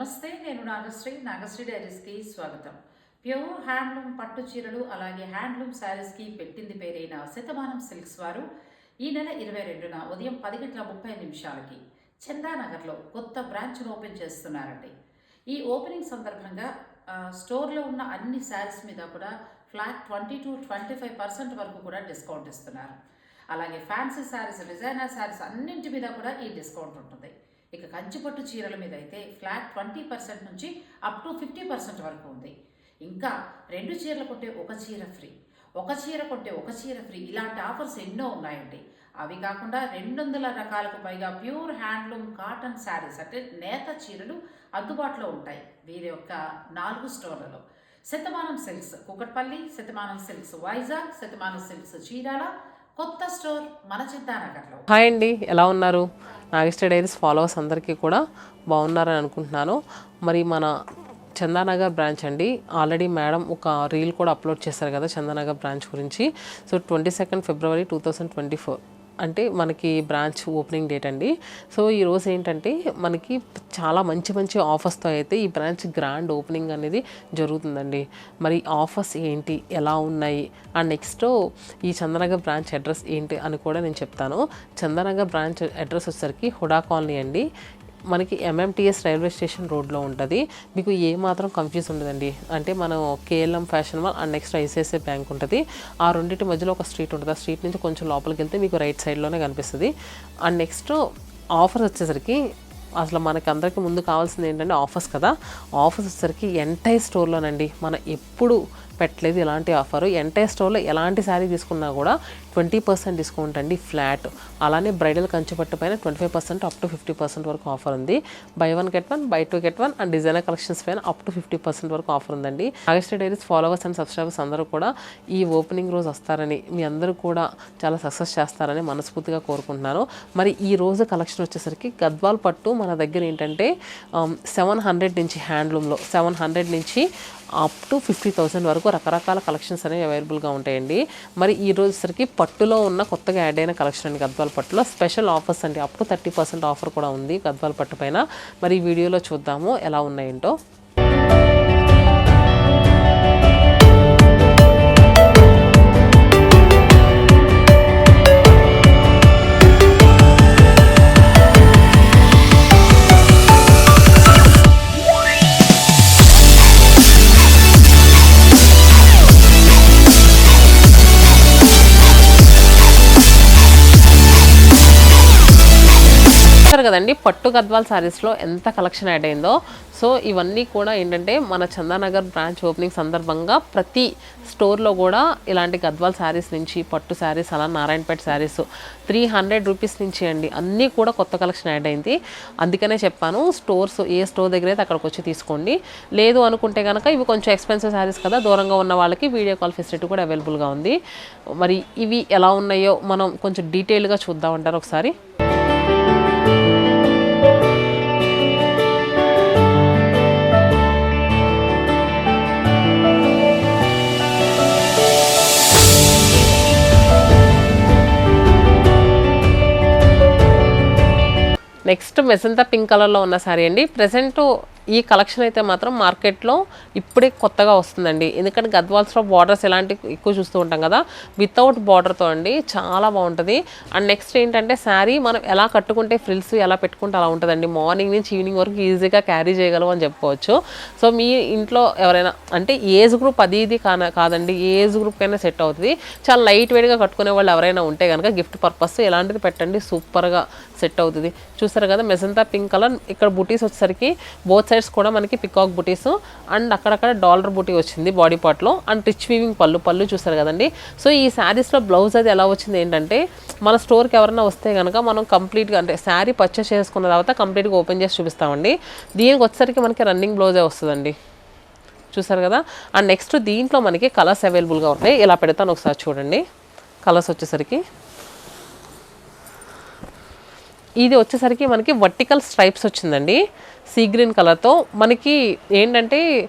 నమస్తే నేను నాగశ్రీ. నాగశ్రీ డైరీస్కి స్వాగతం. ప్యూర్ హ్యాండ్లూమ్ పట్టు చీరలు అలాగే హ్యాండ్లూమ్ శారీస్కి పెట్టింది పేరైన శతమానం సిల్క్స్ వారు ఈ నెల ఇరవై రెండున ఉదయం పది గంటల ముప్పై నిమిషాలకి చందానగర్లో కొత్త బ్రాంచ్ను ఓపెన్ చేస్తున్నారండి. ఈ ఓపెనింగ్ సందర్భంగా స్టోర్లో ఉన్న అన్ని శారీస్ మీద కూడా flat twenty two twenty five percent వరకు కూడా డిస్కౌంట్ ఇస్తున్నారు. అలాగే ఫ్యాన్సీ శారీస్ డిజైనర్ శారీస్ అన్నింటి మీద కూడా ఈ డిస్కౌంట్ ఉంటుంది. ఇక కంచిపట్టు చీరల మీద అయితే ఫ్లాట్ ట్వంటీ పర్సెంట్ నుంచి అప్ టు ఫిఫ్టీ పర్సెంట్ వరకు ఉంది. ఇంకా రెండు చీరలు కొంటే ఒక చీర ఫ్రీ. ఒక చీర కొంటే ఒక చీర ఫ్రీ. ఇలాంటి ఆఫర్స్ ఎన్నో ఉన్నాయండి. అవి కాకుండా రెండు వందల రకాలకు పైగా ప్యూర్ హ్యాండ్లూమ్ కాటన్ శారీస్ అంటే నేత చీరలు అందుబాటులో ఉంటాయి. వీరి యొక్క నాలుగు స్టోర్లలో Shatamanam silks Kukatpally Shatamanam silks Vizag Shatamanam silks Chirala కొత్త స్టోర్ మన చిత్తానగర్లో హాయ్ అండి ఎలా ఉన్నారు? నాగేశ్వర డైరీస్ ఫాలోవర్స్ అందరికీ కూడా బాగున్నారని అనుకుంటున్నాను. మరి మన చందానగర్ బ్రాంచ్ అండి ఆల్రెడీ మేడం ఒక రీల్ కూడా అప్లోడ్ చేశారు కదా చందానగర్ బ్రాంచ్ గురించి. So twenty second February two thousand twenty four. అంటే మనకి బ్రాంచ్ ఓపెనింగ్ డేట్ అండి. సో ఈరోజు ఏంటంటే మనకి చాలా మంచి మంచి ఆఫర్స్తో అయితే ఈ బ్రాంచ్ గ్రాండ్ ఓపెనింగ్ అనేది జరుగుతుందండి. మరి ఆఫర్స్ ఏంటి? ఎలా ఉన్నాయి? అండ్ నెక్స్ట్ ఈ చందనగర్ బ్రాంచ్ అడ్రస్ ఏంటి అని కూడా నేను చెప్తాను. చందనగర్ బ్రాంచ్ అడ్రస్ వచ్చేసరికి హుడా కాలనీ అండి. మనకి ఎంఎంటీఎస్ రైల్వే స్టేషన్ రోడ్లో ఉంటుంది. మీకు ఏ మాత్రం కన్ఫ్యూజ్ ఉండదండి. అంటే మనం KLM fashion mall and next ICICI bank ఉంటుంది. ఆ రెండింటి మధ్యలో ఒక స్ట్రీట్ ఉంటుంది. ఆ స్ట్రీట్ నుంచి కొంచెం లోపలికి వెళ్తే మీకు రైట్ సైడ్లోనే కనిపిస్తుంది. అండ్ నెక్స్ట్ ఆఫర్స్ వచ్చేసరికి అసలు మనకి అందరికీ ముందు కావాల్సింది ఏంటంటే ఆఫర్స్ కదా. ఆఫర్స్ వచ్చేసరికి ఎంటైర్ స్టోర్లోనండి. మనం ఎప్పుడు పెట్టలేదు ఇలాంటి ఆఫర్. ఎంటైర్ స్టోర్లో ఎలాంటి శారీ తీసుకున్నా కూడా ట్వంటీ పర్సెంట్ డిస్కౌంట్ అండి ఫ్లాట్. అలానే బ్రైడల్ కంచిపట్టు పైన twenty five percent up to fifty percent వరకు ఆఫర్ ఉంది. Buy one get one buy two get one and designer collections పైన అప్ టు ఫిఫ్టీ పర్సెంట్ వరకు ఆఫర్ ఉందండి. Nageswara diaries followers and subscribers అందరూ కూడా ఈ ఓపెనింగ్ రోజు వస్తారని మీ అందరూ కూడా చాలా సక్సెస్ చేస్తారని మనస్ఫూర్తిగా కోరుకుంటున్నాను. మరి ఈ రోజు కలెక్షన్ వచ్చేసరికి గద్వాల్ పట్టు మన దగ్గర ఏంటంటే సెవెన్ హండ్రెడ్ నుంచి హ్యాండ్లూమ్లో సెవెన్ హండ్రెడ్ నుంచి అప్ టు ఫిఫ్టీ థౌసండ్ వరకు రకరకాల కలెక్షన్స్ అనేవి అవైలబుల్గా ఉంటాయండి. మరి ఈ రోజుసరికి పట్టులో ఉన్న కొత్తగా యాడ్ అయిన కలెక్షన్ అండి గద్వాల పట్టులో. స్పెషల్ ఆఫర్స్ అండి up to thirty percent offer కూడా ఉంది గద్వాల పట్టు పైన. మరి ఈ వీడియోలో చూద్దాము ఎలా ఉన్నాయేంటో. కదండి పట్టు గద్వాల్ శారీస్లో ఎంత కలెక్షన్ యాడ్ అయిందో. సో ఇవన్నీ కూడా ఏంటంటే మన చందానగర్ బ్రాంచ్ ఓపెనింగ్ సందర్భంగా ప్రతి స్టోర్లో కూడా ఇలాంటి గద్వాల్ శారీస్ నుంచి పట్టు శారీస్ అలా Narayanpet saris three hundred rupees నుంచి అండి. అన్నీ కూడా కొత్త కలెక్షన్ యాడ్ అయింది. అందుకనే చెప్పాను స్టోర్స్ ఏ స్టోర్ దగ్గర అయితే అక్కడికి వచ్చి తీసుకోండి. లేదు అనుకుంటే కనుక ఇవి కొంచెం ఎక్స్పెన్సివ్ శారీస్ కదా దూరంగా ఉన్న వాళ్ళకి వీడియో కాల్ ఫెసిలిటీ కూడా అవైలబుల్గా ఉంది. మరి ఇవి ఎలా ఉన్నాయో మనం కొంచెం డీటెయిల్గా చూద్దామంటారు ఒకసారి. నెక్స్ట్ మెజంతా పింక్ కలర్లో ఉన్న సారీ అండి. ప్రజెంట్ ఈ కలెక్షన్ అయితే మాత్రం మార్కెట్లో ఇప్పుడే కొత్తగా వస్తుందండి. ఎందుకంటే గద్వాల్స్లో బార్డర్స్ ఎలాంటి ఎక్కువ చూస్తూ ఉంటాం కదా. వితౌట్ బార్డర్తో అండి చాలా బాగుంటుంది. అండ్ నెక్స్ట్ ఏంటంటే శారీ మనం ఎలా కట్టుకుంటే ఫ్రిల్స్ ఎలా పెట్టుకుంటే అలా ఉంటుందండి. మార్నింగ్ నుంచి ఈవినింగ్ వరకు ఈజీగా క్యారీ చేయగలం అని చెప్పుకోవచ్చు. సో మీ ఇంట్లో ఎవరైనా అంటే ఏజ్ గ్రూప్ అది ఇది కాన కాదండి. ఏజ్ గ్రూప్కైనా సెట్ అవుతుంది. చాలా లైట్ వెయిట్గా కట్టుకునే వాళ్ళు ఎవరైనా ఉంటే కనుక గిఫ్ట్ పర్పస్ ఎలాంటిది పెట్టండి. సూపర్గా సెట్ అవుతుంది. చూసారు కదా మెజంతా పింక్ కలర్ ఇక్కడ బుటీస్ వచ్చేసరికి బోత్ సైడ్స్ కూడా మనకి పికాక్ బుటీస్ అండ్ అక్కడక్కడ డాలర్ బుటీ వచ్చింది బాడీ పార్ట్లో అండ్ రిచ్ వీవింగ్ పళ్ళు పళ్ళు చూసారు కదండి. సో ఈ శారీస్లో బ్లౌజ్ అది ఎలా వచ్చింది ఏంటంటే మన స్టోర్కి ఎవరైనా వస్తే కనుక మనం కంప్లీట్గా అంటే శారీ పర్చేస్ చేసుకున్న తర్వాత కంప్లీట్గా ఓపెన్ చేసి చూపిస్తామండి. దీనికి వచ్చేసరికి మనకి రన్నింగ్ బ్లౌజే వస్తుందండి. చూసారు కదా? అండ్ నెక్స్ట్ దీంట్లో మనకి కలర్స్ అవైలబుల్గా ఉంటాయి ఇలా పెడతాను ఒకసారి చూడండి. కలర్స్ వచ్చేసరికి. ఇది వచ్చేసరికి మనకి వర్టికల్ స్ట్రైప్స్ వచ్చిందండి. సీ గ్రీన్ కలర్తో మనకి ఏంటంటే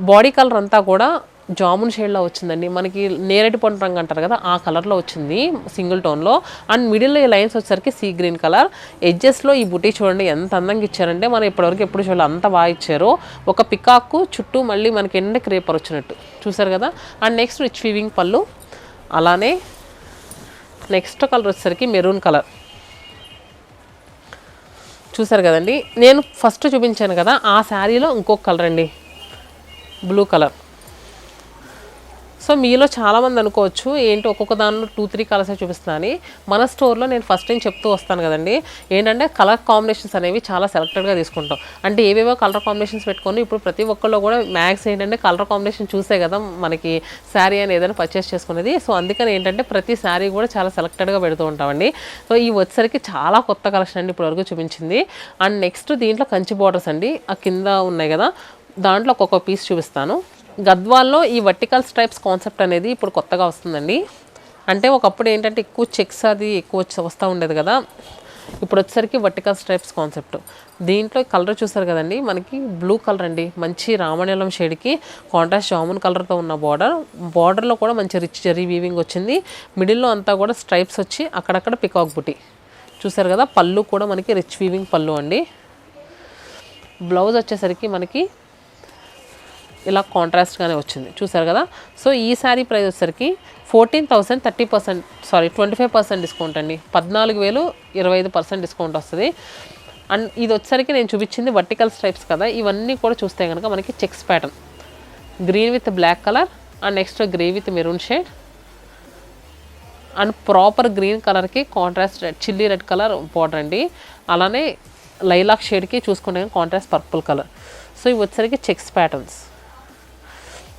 బాడీ కలర్ అంతా కూడా జామున్ షేడ్లో వచ్చిందండి. మనకి నేరేడు పండు రంగు అంటారు కదా ఆ కలర్లో వచ్చింది సింగిల్ టోన్లో అండ్ మిడిల్లో ఈ లైన్స్ వచ్చేసరికి సీ గ్రీన్ కలర్ ఎడ్జెస్లో ఈ బుటీ చూడండి ఎంత అందంగా ఇచ్చారంటే మనం ఇప్పటివరకు ఎప్పుడు చూడాలి అంత బాగా ఇచ్చారు. ఒక పికాకు చుట్టూ మళ్ళీ మనకి ఎండ క్రేపర్ వచ్చినట్టు. చూసారు కదా? అండ్ నెక్స్ట్ రిచ్ వీవింగ్ పళ్ళు. అలానే నెక్స్ట్ కలర్ వచ్చేసరికి మెరూన్ కలర్ చూసారు కదండి? నేను ఫస్ట్ చూపించాను కదా ఆ శారీలో ఇంకొక కలర్ అండి. Blue colour. సో మీలో చాలామంది అనుకోవచ్చు ఏంటి ఒక్కొక్క దానిలో టూ త్రీ కలర్స్ చూపిస్తున్నాను. మన స్టోర్లో నేను ఫస్ట్ టైం చెప్తూ వస్తాను కదండి. ఏంటంటే కలర్ కాంబినేషన్స్ అనేవి చాలా సెలెక్టెడ్గా తీసుకుంటాం. అంటే ఏవేవో కలర్ కాంబినేషన్స్ పెట్టుకొని ఇప్పుడు ప్రతి ఒక్కళ్ళు కూడా మ్యాక్స్ ఏంటంటే కలర్ కాంబినేషన్ చూసే కదా మనకి శారీ అని ఏదైనా పర్చేస్ చేసుకునేది. సో అందుకని ఏంటంటే ప్రతి శారీ కూడా చాలా సెలెక్టెడ్గా పెడుతూ ఉంటామండి. సో ఈ వచ్చేసరికి చాలా కొత్త కలెక్షన్ అండి ఇప్పటివరకు చూపించింది. అండ్ నెక్స్ట్ దీంట్లో కంచి బార్డర్స్ అండి. ఆ కింద ఉన్నాయి కదా. దాంట్లో ఒక్కొక్క పీస్ చూపిస్తాను. గద్వాల్లో ఈ వర్టికల్ స్ట్రైప్స్ కాన్సెప్ట్ అనేది ఇప్పుడు కొత్తగా వస్తుందండి. అంటే ఒకప్పుడు ఏంటంటే ఎక్కువ చెక్స్ అది ఎక్కువ వస్తూ ఉండేది కదా. ఇప్పుడు వచ్చేసరికి వర్టికల్ స్ట్రైప్స్ కాన్సెప్ట్ దీంట్లో కలర్ చూసారు కదండి? మనకి బ్లూ కలర్ అండి. మంచి రామణీలం షేడ్కి కాంట్రాస్ట్ జామున్ కలర్తో ఉన్న బార్డర్ బార్డర్లో కూడా మంచి రిచ్ జరీ వీవింగ్ వచ్చింది. మిడిల్లో అంతా కూడా స్ట్రైప్స్ వచ్చి అక్కడక్కడ పికాక్ బుటి చూసారు కదా? పళ్ళు కూడా మనకి రిచ్ వీవింగ్ పళ్ళు అండి. బ్లౌజ్ వచ్చేసరికి మనకి ఇలా కాంట్రాస్ట్గానే వచ్చింది. చూసారు కదా? సో ఈ శారీ ప్రైస్ వచ్చేసరికి fourteen thousand thirty percent sorry twenty five percent discount అండి. పద్నాలుగు వేలు ఇరవై ఐదు పర్సెంట్ డిస్కౌంట్ వస్తుంది. అండ్ ఇది వచ్చేసరికి నేను చూపించింది వర్టికల్ స్ట్రైప్స్ కదా? ఇవన్నీ కూడా చూస్తే కనుక మనకి checks pattern green with black colour and next grey with maroon shade and proper green కలర్కి contrast red chilli red colour border అండి. అలానే లైలాక్ షేడ్కి చూసుకుంటే కాంట్రాస్ట్ పర్పుల్ కలర్ సో ఇవి వచ్చేసరికి చెక్స్ ప్యాటర్న్స్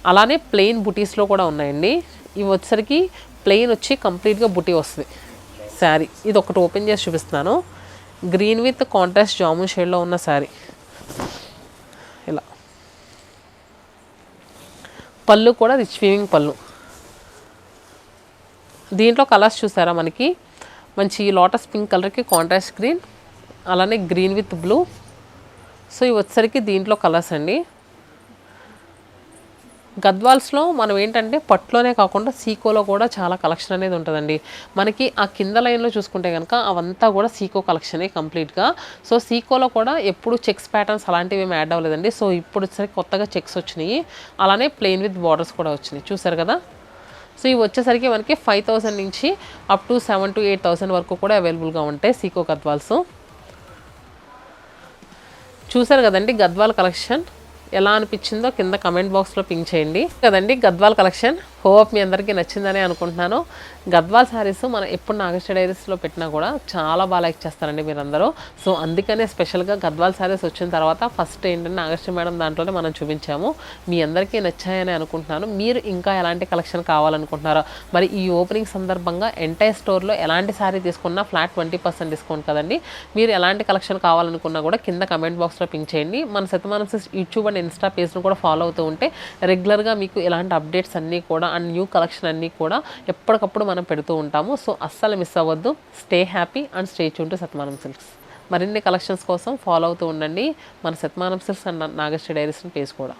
అలానే ప్లెయిన్ బుటీస్లో కూడా ఉన్నాయండి. ఇవి వచ్చేసరికి ప్లెయిన్ వచ్చి కంప్లీట్గా బుటీ వస్తుంది. శారీ ఇది ఒకటి ఓపెన్ చేసి చూపిస్తున్నాను. గ్రీన్ విత్ కాంట్రాస్ట్ జామున్ షేడ్లో ఉన్న శారీ ఇలా. పళ్ళు కూడా రిచ్ వీవింగ్ పళ్ళు. దీంట్లో కలర్స్ చూసారా మనకి? మంచి లోటస్ పింక్ కలర్కి కాంట్రాస్ట్ గ్రీన్ అలానే గ్రీన్ విత్ బ్లూ సో ఇవి వచ్చేసరికి దీంట్లో కలర్స్ అండి. గద్వాల్స్లో మనం ఏంటంటే పట్టులోనే కాకుండా సీకోలో కూడా చాలా కలెక్షన్ అనేది ఉంటుందండి. మనకి ఆ కింద లైన్లో చూసుకుంటే కనుక అవంతా కూడా సీకో కలెక్షనే కంప్లీట్గా. సో సీకోలో కూడా ఎప్పుడు చెక్స్ ప్యాటర్న్స్ అలాంటివి ఏమి యాడ్ అవ్వలేదండి. సో ఇప్పుడు వచ్చేసరికి కొత్తగా చెక్స్ వచ్చినాయి. అలానే ప్లెయిన్ విత్ బార్డర్స్ కూడా వచ్చినాయి. చూసారు కదా? సో ఇవి వచ్చేసరికి మనకి ఫైవ్ థౌసండ్ నుంచి up to seven to eight thousand వరకు కూడా అవైలబుల్గా ఉంటాయి సీకో గద్వాల్స్. చూసారు కదండి గద్వాల్ కలెక్షన్? ఎలా అనిపించిందో కింద కమెంట్ బాక్స్లో పింక్ చేయండి. కదండి గద్వాల్ కలెక్షన్ హోప్ మీ అందరికీ నచ్చిందని అనుకుంటున్నాను. గద్వాల్ శారీస్ మనం ఎప్పుడు నాగస్ట డైరీస్లో పెట్టినా కూడా చాలా బాగా లైక్ చేస్తారండి మీరందరూ. సో అందుకనే స్పెషల్గా గద్వాల్ శారీస్ వచ్చిన తర్వాత ఫస్ట్ ఏంటంటే నాగస్ట మేడం దాంట్లోనే మనం చూపించాము. మీ అందరికీ నచ్చాయని అనుకుంటున్నాను. మీరు ఇంకా ఎలాంటి కలెక్షన్ కావాలనుకుంటున్నారో మరి ఈ ఓపెనింగ్ సందర్భంగా ఎంటైర్ స్టోర్లో ఎలాంటి శారీ తీసుకున్నా ఫ్లాట్ ట్వంటీ పర్సెంట్ డిస్కౌంట్ కదండి. మీరు ఎలాంటి కలెక్షన్ కావాలనుకున్నా కూడా కింద కమెంట్ బాక్స్లో పింక్ చేయండి. మన శతమానం యూట్యూబ్ అండ్ ఇన్స్టా పేజ్ను కూడా ఫాలో అవుతూ ఉంటే రెగ్యులర్గా మీకు ఇలాంటి అప్డేట్స్ అన్నీ కూడా అండ్ న్యూ కలెక్షన్ అన్నీ కూడా ఎప్పటికప్పుడు మనం పెడుతూ ఉంటాము. సో అస్సలు మిస్ అవ్వద్దు. స్టే హ్యాపీ అండ్ స్టే చూంటూ సత్మానం సిల్క్స్ మరిన్ని కలెక్షన్స్ కోసం ఫాలో అవుతూ ఉండండి. మన సత్మానం సిల్క్స్ అండ్ నాగశ్రీ డైరీస్ని పేజ్ కూడా.